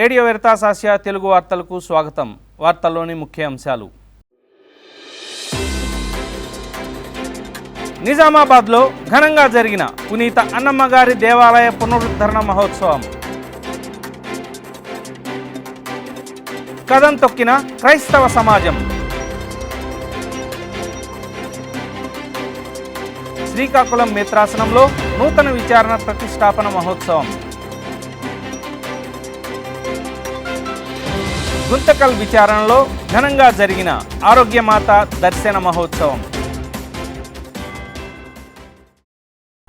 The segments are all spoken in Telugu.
రేడియో వెరితాస్ తెలుగు వార్తలకు స్వాగతం. వార్తల్లోని ముఖ్య అంశాలు నిజామాబాద్లో ఘనంగా జరిగిన పునీత అన్నమ్మగారి దేవాలయ పునరుద్ధరణ మహోత్సవం. కథం తొక్కిన క్రైస్తవ సమాజం. శ్రీకాకుళం మిత్రాసనంలో నూతన విచారణ ప్రతిష్టాపన మహోత్సవం. గుంతకల్ విచారణలో ఘనంగా జరిగిన ఆరోగ్యమాత దర్శన మహోత్సవం.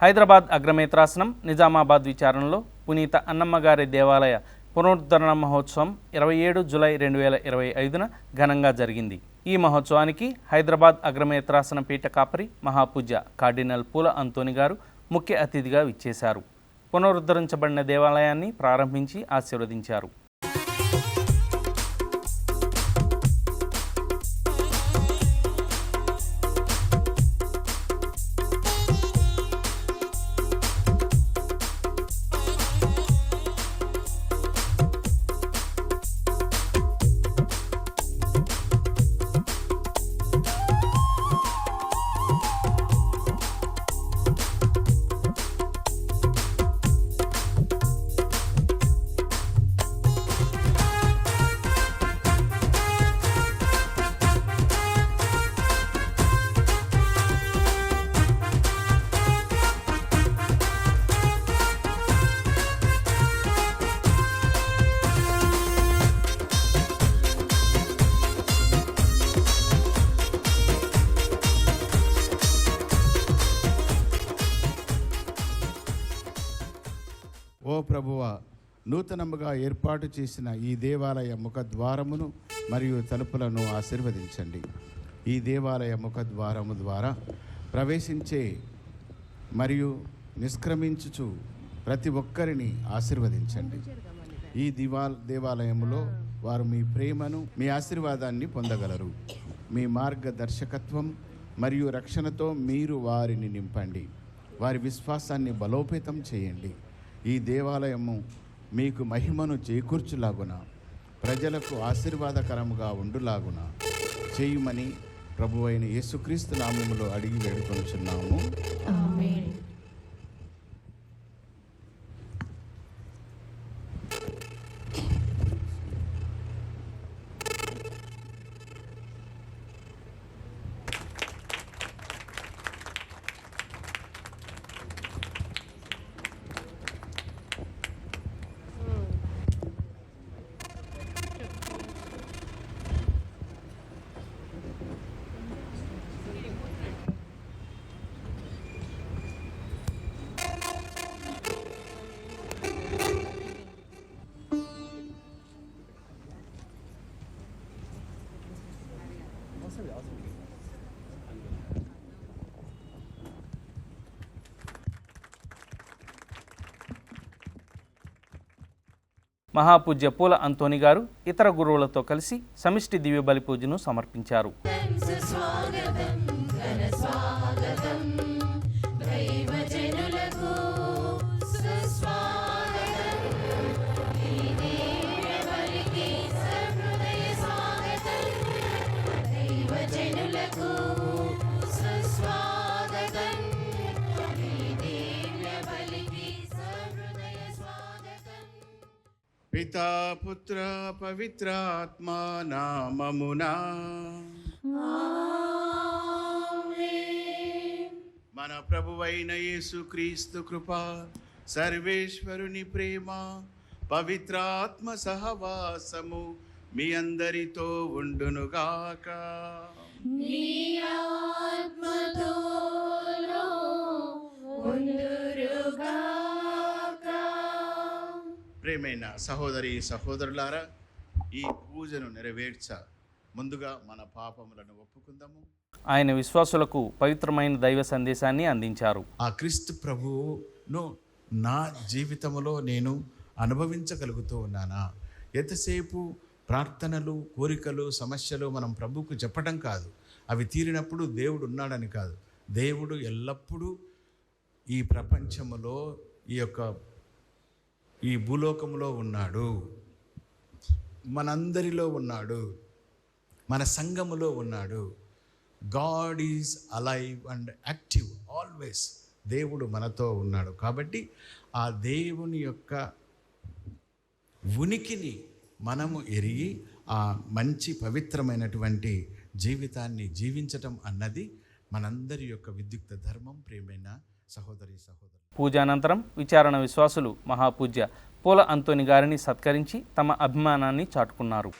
హైదరాబాద్ అగ్రమేత్రాసనం నిజామాబాద్ విచారణలో పునీత అన్నమ్మగారి దేవాలయ పునరుద్ధరణ మహోత్సవం ఇరవై ఏడు జులై రెండు వేల ఇరవై ఐదున ఘనంగా జరిగింది. ఈ మహోత్సవానికి హైదరాబాద్ అగ్రమేత్రాసన పీఠ కాపరి మహాపూజ కార్డినల్ పూల అంతోని గారు ముఖ్య అతిథిగా విచ్చేశారు. పునరుద్ధరించబడిన దేవాలయాన్ని ప్రారంభించి ఆశీర్వదించారు. నూతనముగా ఏర్పాటు చేసిన ఈ దేవాలయ ముఖద్వారమును మరియు తలుపులను ఆశీర్వదించండి. ఈ దేవాలయ ముఖద్వారము ద్వారా ప్రవేశించే మరియు నిష్క్రమించుచు ప్రతి ఒక్కరిని ఆశీర్వదించండి. ఈ దివా దేవాలయములో వారు మీ ప్రేమను మీ ఆశీర్వాదాన్ని పొందగలరు. మీ మార్గదర్శకత్వం మరియు రక్షణతో మీరు వారిని నింపండి. వారి విశ్వాసాన్ని బలోపేతం చేయండి. ఈ దేవాలయము మీకు మహిమను చేకూర్చులాగున ప్రజలకు ఆశీర్వాదకరముగా ఉండులాగున చేయుమని ప్రభు అయిన యేసుక్రీస్తు నామములో అడిగి వేడుకొనుచున్నాము. మహాపూజ్య పూల అంతోని గారు ఇతర గురువులతో కలిసి సమిష్టి దివ్య బలి పూజను సమర్పించారు. స్వాగతం పితా పుత్ర పవిత్రాత్మ నామమునా. మన ప్రభువైన యేసుక్రీస్తు కృప సర్వేశ్వరుని ప్రేమ పవిత్రాత్మ సహవాసము మీ అందరితో ఉండునుగాక ఉందురుగాక. ప్రేమైన సహోదరి సహోదరులారా ఈ పూజను నెరవేర్చ ముందుగా మన పాపములను ఒప్పుకుందాము. ఆయన విశ్వాసులకు పవిత్రమైన దైవ సందేశాన్ని అందించారు. ఆ క్రీస్తు ప్రభువును నా జీవితంలో నేను అనుభవించగలుగుతూ ఉన్నానా? ఎంతసేపు ప్రార్థనలు కోరికలు సమస్యలు మనం ప్రభువుకు చెప్పడం కాదు. అవి తీరినప్పుడు దేవుడు ఉన్నాడని కాదు. దేవుడు ఎల్లప్పుడూ ఈ ప్రపంచములో ఈ యొక్క ఈ భూలోకములో ఉన్నాడు. మనందరిలో ఉన్నాడు. మన సంఘములో ఉన్నాడు. God is alive and active always దేవుడు మనతో ఉన్నాడు. కాబట్టి ఆ దేవుని యొక్క ఉనికిని మనము ఎరిగి ఆ మంచి పవిత్రమైనటువంటి జీవితాన్ని జీవించటం అన్నది మనందరి యొక్క విద్యుక్త ధర్మం. ప్రియమైన సహోదరి సహోదరు పూజానంతరం విచారణ విశ్వాసులు మహాపూజ్య పూల అంతోని గారిని సత్కరించి తమ అభిమానాన్ని చాటుకున్నారు.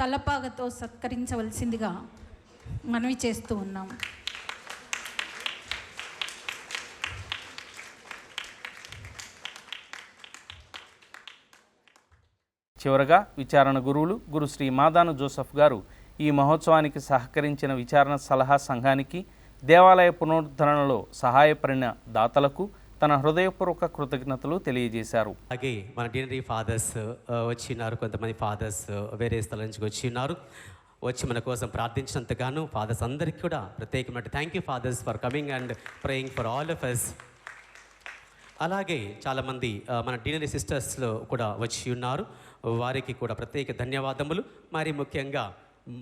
తలపాగతో సత్కరించవలసిందిగా మనవి చేస్తూ ఉన్నాం. చివరగా విచారణ గురువులు గురు శ్రీ మాదాను జోసఫ్ గారు ఈ మహోత్సవానికి సహకరించిన విచారణ సలహా సంఘానికి దేవాలయ పునరుద్ధరణలో సహాయపడిన దాతలకు తన హృదయపూర్వక కృతజ్ఞతలు తెలియజేశారు. అలాగే మన డినరీ ఫాదర్స్ వచ్చినారు కొంతమంది ఫాదర్స్ వేరే స్థలం నుంచి వచ్చి ఉన్నారు. వచ్చి మన కోసం ప్రార్థించినంతగాను ఫాదర్స్ అందరికీ కూడా ప్రత్యేకమైన thank you fathers for coming and praying for all of us అలాగే చాలామంది మన డినరీ సిస్టర్స్లో కూడా వచ్చి ఉన్నారు. వారికి కూడా ప్రత్యేక ధన్యవాదములు. మరి ముఖ్యంగా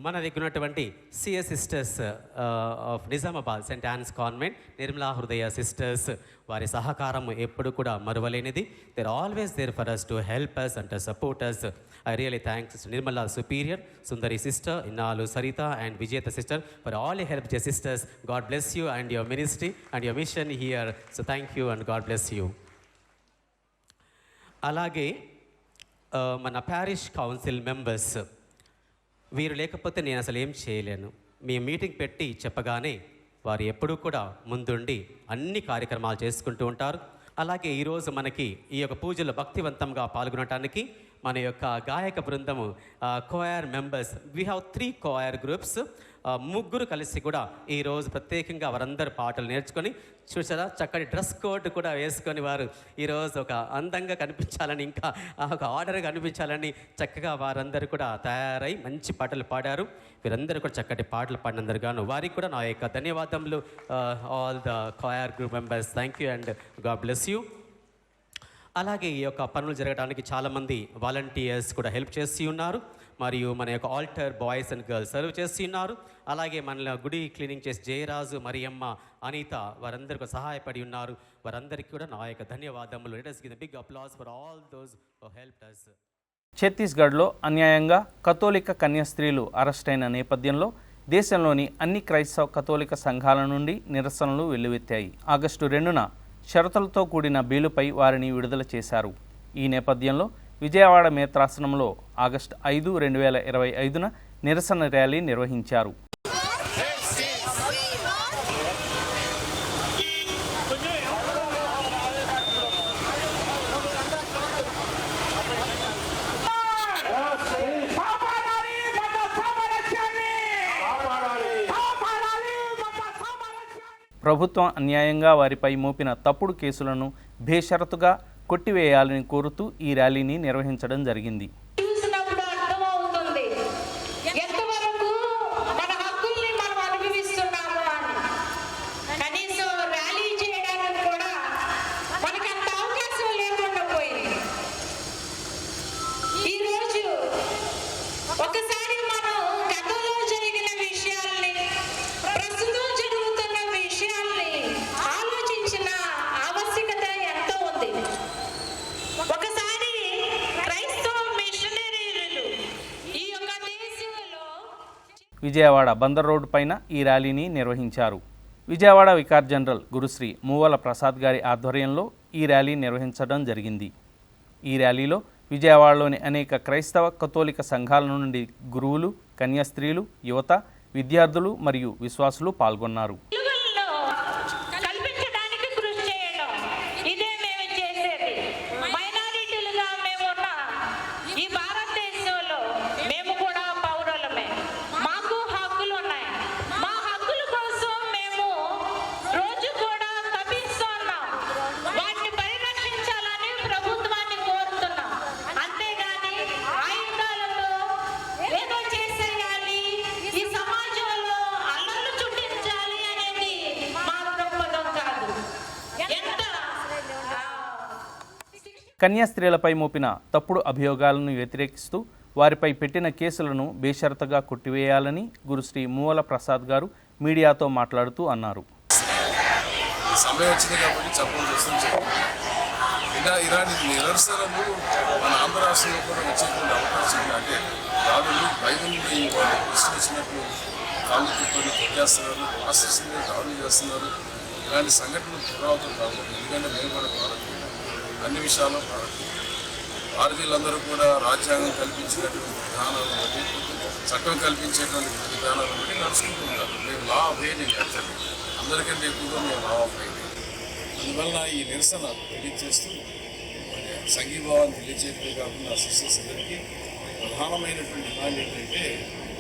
మన దగ్గర ఉన్నటువంటి CS sisters of Nizamabad Saint Ann's convent Nirmala Hridaya sisters వారి సహకారం ఎప్పుడు కూడా మరువలేనిది. They're always there for us to help us and support us I really thanks Nirmala superior Sundari sister ఇన్నాలు Saritha and Vijetha sister for all help J sisters God bless you and your ministry and your mission here so thank you and God bless you అలాగే మన ప్యారిష్ కౌన్సిల్ మెంబర్స్ వీరు లేకపోతే నేను అసలు ఏం చేయలేను. మీ మీటింగ్ పెట్టి చెప్పగానే వారు ఎప్పుడూ కూడా ముందుండి అన్ని కార్యక్రమాలు చేసుకుంటూ ఉంటారు. అలాగే ఈరోజు మనకి ఈ యొక్క పూజలో భక్తివంతంగా పాల్గొనటానికి మన యొక్క గాయక బృందము choir members we have three choir groups ముగ్గురు కలిసి కూడా ఈరోజు ప్రత్యేకంగా వారందరూ పాటలు నేర్చుకొని చూసారా? చక్కటి డ్రెస్ కోడ్ కూడా వేసుకొని వారు ఈరోజు ఒక అందంగా కనిపించాలని ఇంకా ఒక ఆర్డర్ కనిపించాలని చక్కగా వారందరూ కూడా తయారై మంచి పాటలు పాడారు. వీరందరూ కూడా చక్కటి పాటలు పాడినందరు గాను వారికి కూడా నా యొక్క ధన్యవాదములు. All the choir group members thank you and God bless you అలాగే ఈ యొక్క పనులు జరగడానికి చాలామంది వాలంటీర్స్ కూడా హెల్ప్ చేసి ఉన్నారు. మరియు మన యొక్క altar boys and girls serve చేసి ఉన్నారు. అలాగే మన గుడి క్లీనింగ్ చేసి జయరాజు మరియమ్మ అనిత వారందరికీ సహాయపడి ఉన్నారు. వారందరికీ కూడా నా యొక్క ధన్యవాదములు. Let us big applause for all those help us ఛత్తీస్గఢ్లో అన్యాయంగా కథోలిక కన్యాస్త్రీలు అరెస్ట్ అయిన నేపథ్యంలో దేశంలోని అన్ని క్రైస్తవ కథోలిక సంఘాల నుండి నిరసనలు వెల్లువెత్తాయి. ఆగస్టు రెండున షరతులతో కూడిన బీలుపై వారిని విడుదల చేశారు. ఈ నేపథ్యంలో విజయవాడ మేత్రాసనంలో ఆగస్టు ఐదు రెండు వేల ఇరవై ఐదున నిరసన ర్యాలీ నిర్వహించారు. ప్రభుత్వం అన్యాయంగా వారిపై మోపిన తప్పుడు కేసులను బేషరతుగా కొట్టివేయాలని కోరుతూ ఈ ర్యాలీని నిర్వహించడం జరిగింది చూసినప్పుడు అర్థమవుతుంది ఎంతవరకు మన హక్కుల్ని మనం అనుభవిస్తున్నాము అని కనీసం ర్యాలీ చేయడానికి కూడా మనకు అంత అవకాశం లేకుండా పోయింది ఈరోజు ఒకసారి మనం గతంలో జరిగిన విషయాల్ని ప్రస్తుతం జరుగుతున్న విషయాల్ని ఆలోచించిన ఆవశ్యకత ఎంతో ఉంది ఒకసారి క్రైస్తవ మిషనరీలు ఈ యొక్క దేశంలో విజయవాడ బందర్ రోడ్డు పైన ఈ ర్యాలీని నిర్వహించారు. విజయవాడ వికార్ జనరల్ గురుశ్రీ మూవల ప్రసాద్ గారి ఆధ్వర్యంలో ఈ ర్యాలీ నిర్వహించడం జరిగింది. ఈ ర్యాలీలో విజయవాడలోని అనేక క్రైస్తవ కథోలిక సంఘాల నుండి గురువులు కన్యాస్త్రీలు యువత విద్యార్థులు మరియు విశ్వాసులు పాల్గొన్నారు. కన్యాస్త్రీలపై మోపిన తప్పుడు అభియోగాలను వ్యతిరేకిస్తూ వారిపై పెట్టిన కేసులను బేషరతుగా కొట్టివేయాలని గురుశ్రీ మూవల ప్రసాద్ గారు మీడియాతో మాట్లాడుతూ అన్నారు. సమయం వచ్చింది కాబట్టి ఇలా ఇలాంటి నిరసనలు మన ఆంధ్ర రాష్ట్రంలో కూడా వచ్చేటువంటి అవకాశం అంటే దాడులు వాళ్ళు కాళ్ళు తిప్పుకొని కొట్టేస్తున్నారు మాస్టర్స్ దాడులు చేస్తున్నారు. ఇలాంటి సంఘటనలు పునరావృతం కాకూడదు ఎందుకంటే మేము కూడా అన్ని విషయాల్లో భారతీయులందరూ కూడా రాజ్యాంగం కల్పించినటువంటి విధానాలు బట్టి చట్టం కల్పించేటువంటి విధానాలు బట్టి నడుచుకుంటూ ఉంటారు మేము లా ఆఫ్ ఏజింగ్ యాక్చువల్లీ అందరికంటే ఎక్కువగా మేము లా ఆఫ్ ఏజింగ్ అందువలన ఈ నిరసన తెలియజేస్తూ మరి సంఘీభావాన్ని తెలియజేయడమే కాకుండా సిస్టర్స్ అందరికీ ప్రధానమైనటువంటి డిమాండ్ ఏంటంటే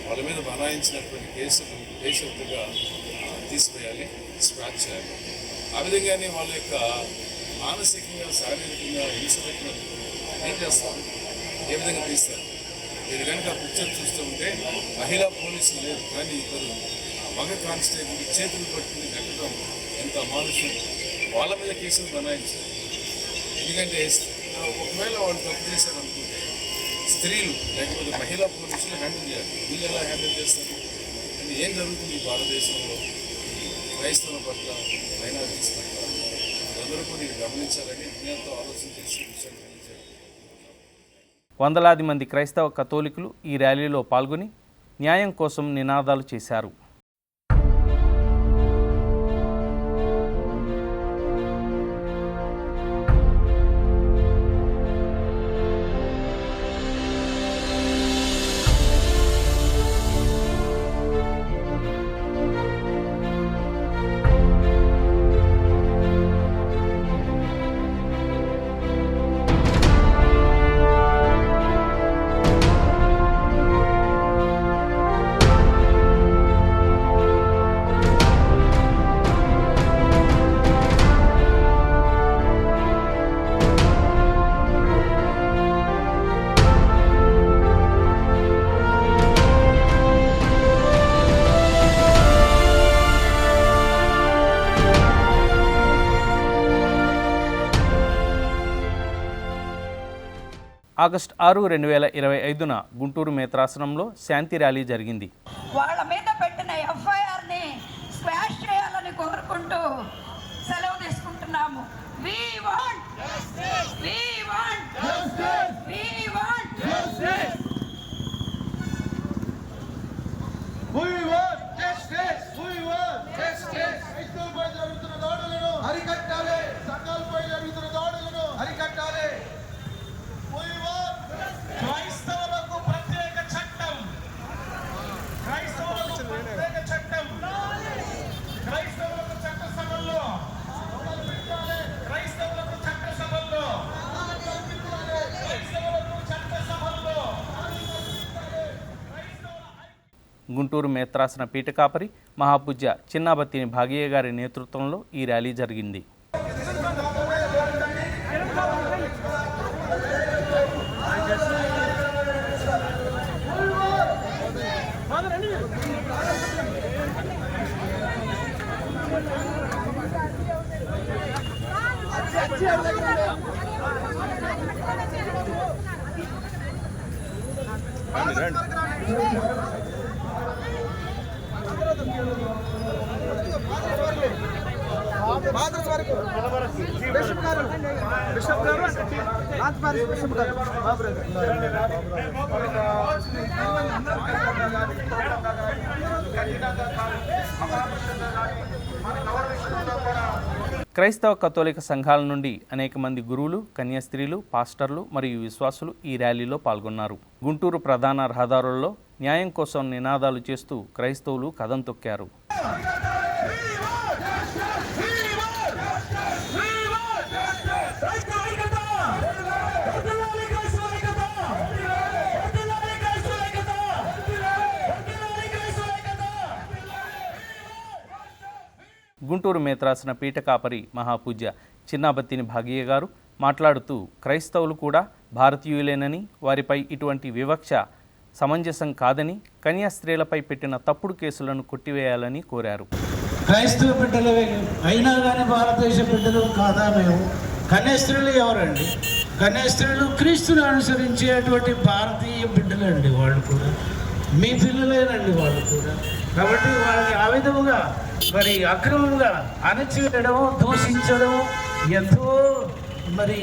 వాళ్ళ మీద బనాయించినటువంటి కేసులు దేశవ్యాప్తంగా తీసివేయాలి స్క్రాచ్ చేయాలి. ఆ విధంగానే వాళ్ళ యొక్క మానసికంగా శారీరకంగా హింస ఏం చేస్తారు ఏ విధంగా తీస్తారు? మీరు కనుక పిక్చర్ చూస్తూ ఉంటే మహిళా పోలీసులు లేరు కానీ ఇద్దరు. మగ కానిస్టేబుల్ చేతులు పట్టుకుని కట్టడం ఎంత అమానుషం. వాళ్ళ మీద కేసులు బనాయించారు. ఎందుకంటే ఒకవేళ వాళ్ళు తప్పు చేశారు అనుకుంటే స్త్రీలు లేకపోతే మహిళా పోలీసులు హ్యాండిల్ చేయాలి. వీళ్ళు ఎలా హ్యాండిల్ చేస్తారు? అని ఏం జరుగుతుంది ఈ భారతదేశంలో? క్రైస్తవుల పట్ల మైనారిటీస్ పట్ల? అందరూ కూడా గమనించాలని విజ్ఞానంతో ఆలోచన చేసి విషయాన్ని వందలాది మంది క్రైస్తవ కథోలికులు ఈ ర్యాలీలో పాల్గొని న్యాయం కోసం నినాదాలు చేశారు. ఆగస్టు ఆరు రెండు వేల ఇరవై ఐదున గుంటూరు మేత్రాసనంలో శాంతి ర్యాలీ జరిగింది. వాళ్ళ మీద పెట్టిన ఎఫ్ఐఆర్ని స్క్వాష్ చేయాలని కోరుకుంటూ సెలవు తీసుకుంటున్నాము. We want we want we want We want justice. We want justice. క్రైస్తవులపై జరుగుతున్న దాడులను అరికట్టాలి. సంఘాలపై జరుగుతున్న దాడులను అరికట్టాలి క్రైస్తవులకు ప్రత్యేక చట్టం క్రైస్తవులకు ప్రత్యేక చట్టం క్రైస్తవులకు చట్ట సభల్లో క్రైస్తవులకు చట్ట సభల్లో క్రైస్తవులకు చట్ట సభల్లో గుంటూరు మేత్రాసన పీఠకాపరి మహాపూజ్య చిన్నాబత్తిని భాగయ్య గారి నేతృత్వంలో ఈ ర్యాలీ జరిగింది. క్రైస్తవ కథోలిక సంఘాల నుండి అనేక మంది గురువులు కన్యాస్త్రీలు పాస్టర్లు మరియు విశ్వాసులు ఈ ర్యాలీలో పాల్గొన్నారు. గుంటూరు ప్రధాన రహదారుల్లో న్యాయం కోసం నినాదాలు చేస్తూ క్రైస్తవులు కథం తొక్కారు. గుంటూరు మేత్రాసన పీఠకాపరి మహాపూజ్య చిన్నాబత్తిని భాగీయ గారు మాట్లాడుతూ క్రైస్తవులు కూడా భారతీయులేనని వారిపై ఇటువంటి వివక్ష సమంజసం కాదని కన్యాస్త్రీలపై పెట్టిన తప్పుడు కేసులను కొట్టివేయాలని కోరారు. క్రైస్తవ బిడ్డలు అయినా కానీ భారతదేశ బిడ్డలు కాదా మేము? కన్యాస్త్రీలు ఎవరండి? కన్యాస్త్రీలు క్రీస్తుని అనుసరించేటువంటి భారతీయ బిడ్డలండి వాళ్ళు కూడా. మీ పిల్లలేనండి వాళ్ళు కూడా. కాబట్టి వాళ్ళని ఆ విధముగా మరి అక్రమంగా అణచివేయడం దూషించడం ఎంతో మరి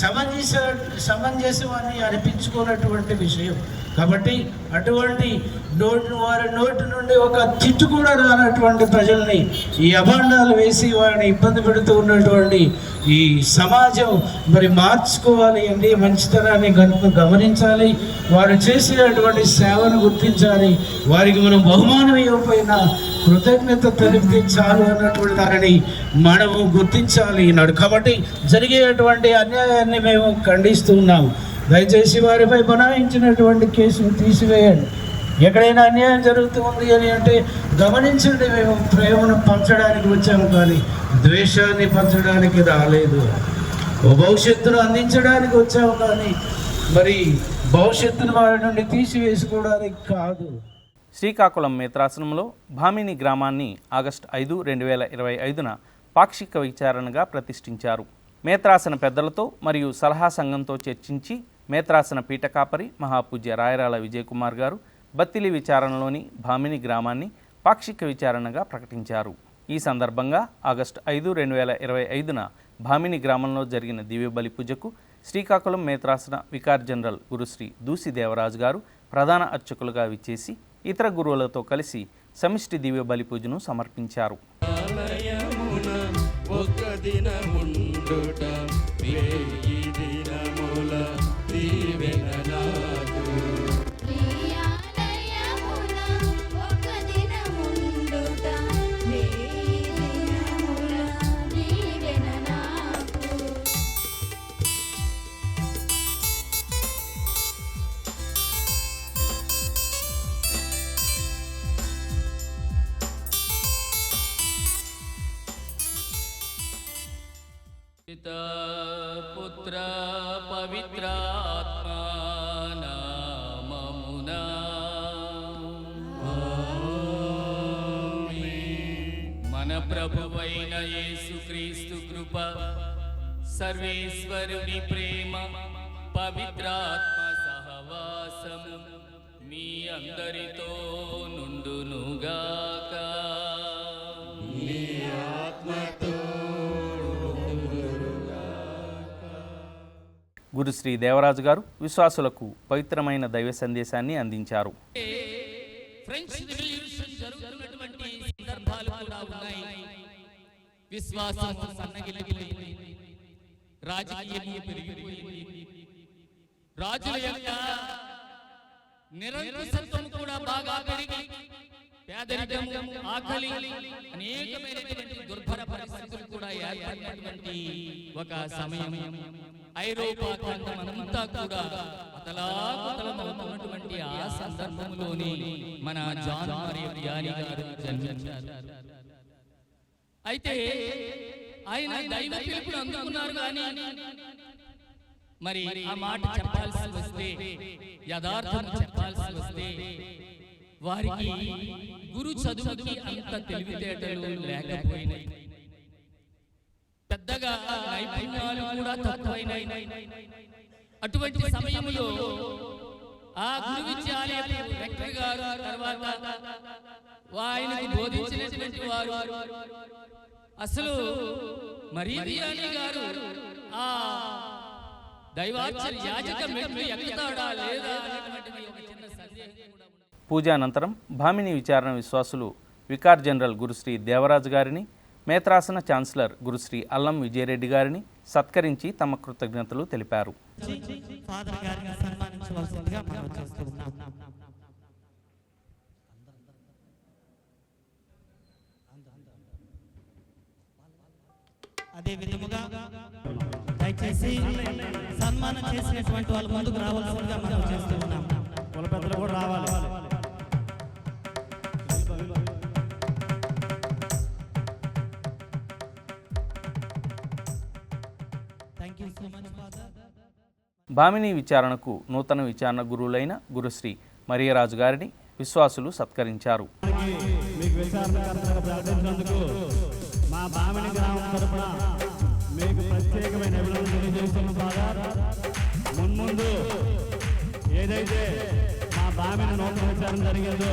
సమంజస సమంజసమని అనిపించుకున్నటువంటి విషయం. కాబట్టి అటువంటి నోటి వారి నోటి నుండి ఒక తిట్టు కూడా రానటువంటి ప్రజల్ని ఈ అభాండాలు వేసి వారిని ఇబ్బంది పెడుతూ ఉన్నటువంటి ఈ సమాజం మరి మార్చుకోవాలి అండి మంచితనాన్ని గనుక గమనించాలి వారు చేసినటువంటి సేవను గుర్తించాలి వారికి మనం బహుమానం ఇవ్వకపోయినా కృతజ్ఞత తెలిపితే చాలు అన్నటువంటి దానిని మనము గుర్తించాలి ఈనాడు కాబట్టి జరిగేటువంటి అన్యాయాన్ని మేము ఖండిస్తూ ఉన్నాము దయచేసి వారిపై బనాయించినటువంటి కేసును తీసివేయండి. ఎక్కడైనా అన్యాయం జరుగుతుంది అని అంటే గమనించండి మేము ప్రేమను పంచడానికి వచ్చాము కానీ ద్వేషాన్ని పంచడానికి రాలేదు. భవిష్యత్తును అందించడానికి వచ్చాము కానీ మరి భవిష్యత్తును వారి నుండి తీసివేసుకోవడానికి కాదు. శ్రీకాకుళం మేత్రాసనంలో భామిని గ్రామాన్ని ఆగస్టు ఐదు రెండు వేల ఇరవై ఐదున పాక్షిక విచారణగా ప్రతిష్ఠించారు. మేత్రాసన పెద్దలతో మరియు సలహా సంఘంతో చర్చించి మేత్రాసన పీఠకాపరి మహాపూజ్య రాయరాల విజయకుమార్ గారు బత్తిలి విచారణలోని భామిని గ్రామాన్ని పాక్షిక విచారణగా ప్రకటించారు. ఈ సందర్భంగా ఆగస్టు ఐదు రెండు వేల ఇరవై ఐదున భామిని గ్రామంలో జరిగిన దివ్యబలి పూజకు శ్రీకాకుళం మేత్రాసన వికార్ జనరల్ గురుశ్రీ దూసి దేవరాజు గారు ప్రధాన అర్చకులుగా విచ్చేసి ఇతర గురువులతో కలిసి సమిష్టి దివ్య బలి పూజను సమర్పించారు. ఒక పుత్ర పవిత్రాత్మా నామమునా మన ప్రభువైన యేసుక్రీస్తు కృప సర్వేశ్వరుని ప్రేమ పవిత్రాత్మ సహవాసము మీ అందరితో గురుశ్రీ దేవరాజు గారు విశ్వాసులకు పవిత్రమైన దైవ సందేశాన్ని అందించారు. రాజుల యొక్క నిరంకుశత్వం కూడా బాగా పెరిగి పేదరికం ఆకలి అనేకమైనటువంటి దుర్భర పరిస్థితులు కూడా ఏర్పడినటువంటి ఒక సమయం. ఐరోపా కూడా అతలాకుతలమవుతున్నటువంటి ఆ సందర్భంలోనే మన జాన్ మరియు గారు జన్మించారు. అయితే ఆయన దైవ పిలుపును అందుకున్నారు కానీ మరి ఆ మాట చెప్పాల్సి వస్తే యథార్థం చెప్పాల్సి వస్తే వారికి గురు చదువుకి అంత తెలివితేటలు లేకపోయినాయి పెద్దగా నైపుణ్యాలు కూడా తక్కువైనాయి అటువంటి సమయంలో ఆ గురు విద్యాలయపు రెక్టర్ గారు తర్వాత ఆయనకు బోధించినటువంటి వారు అసలు మరీ గారు ఆ దైవాచార్య యాజక మెట్లు ఎక్కుతాడా లేదా అనేటువంటిది ఒక చిన్న సందేహం కూడా. పూజ అనంతరం భామిని విచారణ విశ్వాసులు వికార్ జనరల్ గురుశ్రీ దేవరాజు గారిని మేత్రాసన ఛాన్సలర్ గురుశ్రీ అల్లం విజయరెడ్డి గారిని సత్కరించి తమ కృతజ్ఞతలు తెలిపారు. అదే విధముగా దయచేసి సన్మానం చేసినటువంటి వాళ్ళు ముందుకు రావాల్సిందిగా మనం కుల పెద్దలు కూడా రావాలి. భామిని విచారణకు నూతన విచారణ గురువులైన గురుశ్రీ మరియరాజు గారిని విశ్వాసులు సత్కరించారు. మీకు విచారణకర్తగా ప్రకటించినందుకు మా భామిని గ్రామం తరపున మీకు ప్రత్యేకమైన అభినందనలు తెలియజేస్తున్నాం ఫాదర్ మున్ముందు ఏదైతే మా బామిని నూతన విచారణ జరిగిందో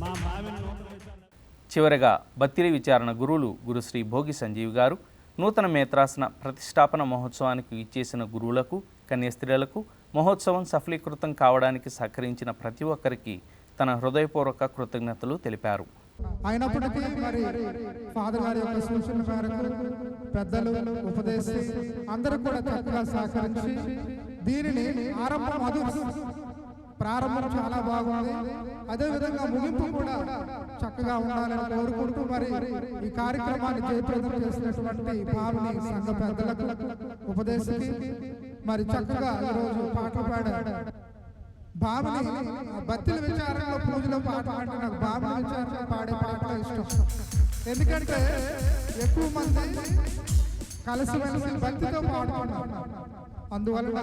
మా బామిని నూతన విచారణ చివరగా బత్తిరి విచారణ గురువులు గురుశ్రీ భోగి సంజీవ్ గారు నూతన మేత్రాసన ప్రతిష్టాపన మహోత్సవానికి ఇచ్చేసిన గురువులకు కన్యాస్త్రీలకు మహోత్సవం సఫలీకృతం కావడానికి సహకరించిన ప్రతి ఒక్కరికి తన హృదయపూర్వక కృతజ్ఞతలు తెలిపారు. అయినప్పటికీ మరి ఫాదర్ గారి యొక్క సూచన మేరకు పెద్దలు ఉపదేశి అందరూ కూడా చక్కగా సహకరించి దీనిని ఆరంభం అదు ప్రారంభం చాలా బాగుంది. అదేవిధంగా ముగింపు కూడా చక్కగా ఉండాలని కోరుకుంటూ మరి ఈ కార్యక్రమాన్ని జయప్రదం చేసినటువంటి భావిని సంఘ పెద్దలకు ఉపదేశకి మరి చక్కగా ఈరోజు పాటలు పాడాడు బాబుని బత్తిల విచారంలో పూజలో పాట అంటే నాకు బాబుని విచారంలో పాడే పాటలు ఇష్టం. ఎందుకంటే ఎక్కువ మంది కలిసి మెలిసి భక్తితో పాడుతున్నారు అందువలన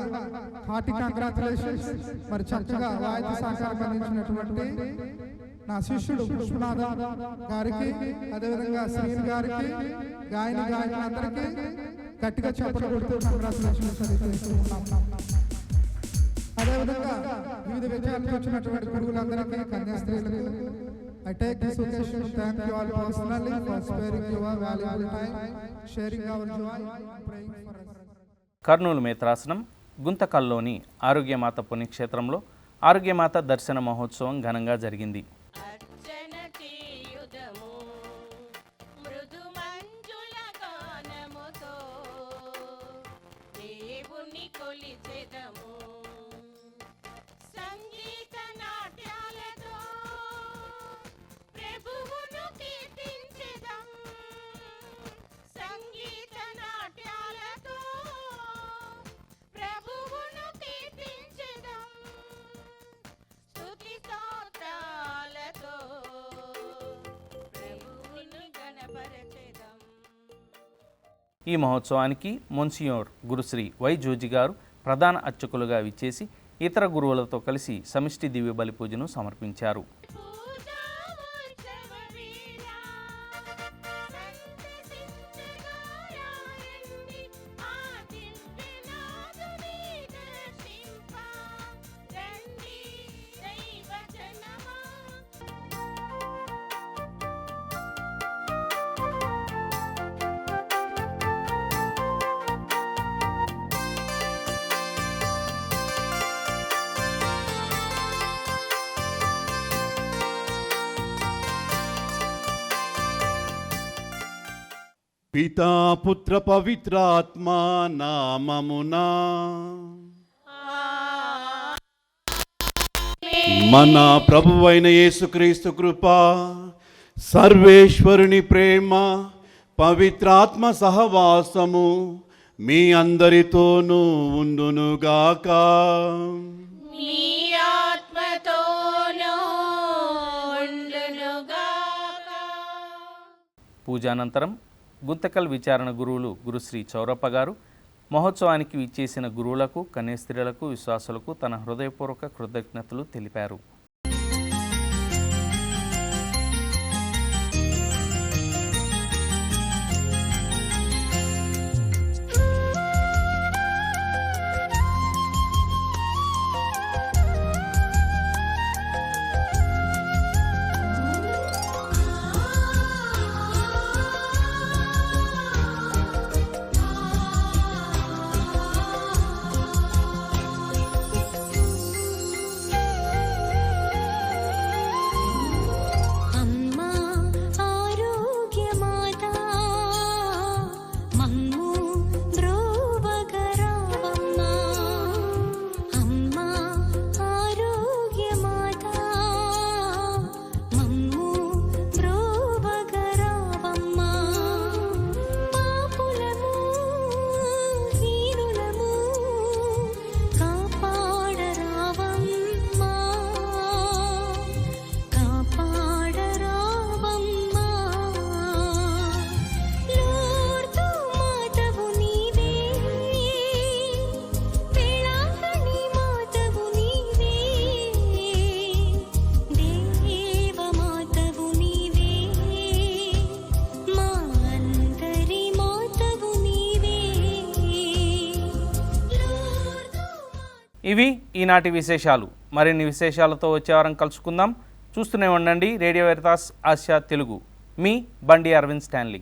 హార్టీ కంగ్రాచులేషన్స్ మరి చక్కగా వాయిద్య సహకారం అందించినటువంటి నా శిష్యుడు పుష్పనాథ గారికి అదేవిధంగా శ్రీని గారికి గాయని గాయకులందరికీ గట్టిగా చెప్పలు కొడుతూ కంగ్రాచులేషన్స్ తెలియజేస్తున్నాం అదేవిధంగా వివిధ విజయాలకు వచ్చినటువంటి గురువులందరికీ కన్యాస్త్రీలకు I take this occasion to thank you all personally for sparing your valuable time, sharing our joy, praying for. Kurnool మేత్రాసనం గుంతకల్లోని ఆరోగ్యమాత పుణ్యక్షేత్రంలో ఆరోగ్యమాత దర్శన మహోత్సవం ఘనంగా జరిగింది. ఈ మహోత్సవానికి మొన్సియోర్ గురుశ్రీ వై జోజి గారు ప్రధాన అర్చకులుగా విచ్చేసి ఇతర గురువులతో కలిసి సమిష్టి దివ్య బలి పూజను సమర్పించారు. పుత్ర పవిత్రాత్మ నామమునా. మన ప్రభువైన యేసుక్రీస్తు కృప సర్వేశ్వరుని ప్రేమ పవిత్రాత్మ సహవాసము మీ అందరితోనూ ఉండునుగాక మీ ఆత్మతోనూ ఉండునుగాక పూజానంతరం గుంతకల్ విచారణ గురువులు గురుశ్రీ చౌరప్ప గారు మహోత్సవానికి విచ్చేసిన గురువులకు కన్యాస్త్రీలకు విశ్వాసులకు తన హృదయపూర్వక కృతజ్ఞతలు తెలిపారు. ఇవి ఈనాటి విశేషాలు. మరిన్ని విశేషాలతో వచ్చే వారం కలుసుకుందాం. చూస్తూనే ఉండండి. Radio Veritas Asia Telugu. మీ బండి అరవింద్ స్టాన్లీ.